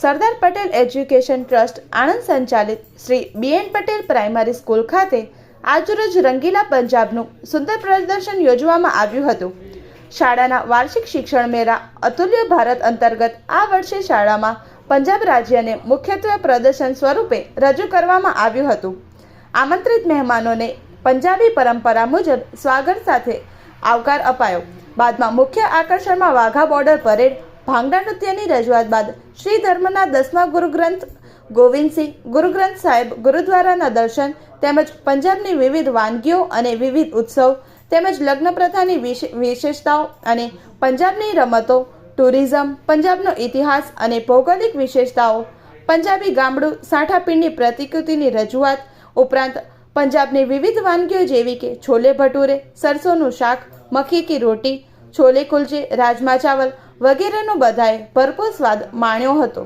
સરદાર Patel education trust Anand સંચાલિત Shri B N Patel primary school ખાતે આજરોજ રંગીલા પંજાબનું સુંદર પ્રદર્શન યોજવામાં આવ્યું હતું. શાળાના વાર્ષિક શિક્ષણ મેળા અતુલ્ય ભારત અંતર્ગત આ વર્ષે શાળામાં પંજાબ રાજ્યને મુખ્યત્વે પ્રદર્શન સ્વરૂપે રજૂ કરવામાં આવ્યું હતું. આમંત્રિત મહેમાનોને પંજાબી પરંપરા મુજબ સ્વાગત સાથે આવકાર અપાયો. બાદમાં મુખ્ય આકર્ષણમાં વાઘા બોર્ડર પરેડ ભાંગડા નૃત્યની રજૂઆત બાદ શ્રી ધર્મના દસમા ગુરુગ્રંથ ગોવિંદસિંહ ગુરુગ્રંથ સાહેબ, ગુરુદ્વારાના દર્શન તેમજ પંજાબની વિવિધ વાનગીઓ અને વિવિધ ઉત્સવ તેમજ લગ્ન પ્રથાની વિશે- વિશેષતાઓ અને પંજાબની રમતો, ટુરિઝમ, પંજાબનો ઇતિહાસ અને ભૌગોલિક વિશેષતાઓ, પંજાબી ગામડું સાંઠાપીંડની પ્રતિકૃતિની રજૂઆત, ઉપરાંત પંજાબની વિવિધ વાનગીઓ જેવી કે છોલે ભટુરે, સરસોનું શાક મખી કી રોટી છોલે કુલચે રાજમા ચાવલ વગેરેનો બધાએ ભરપૂર સ્વાદ માણ્યો હતો.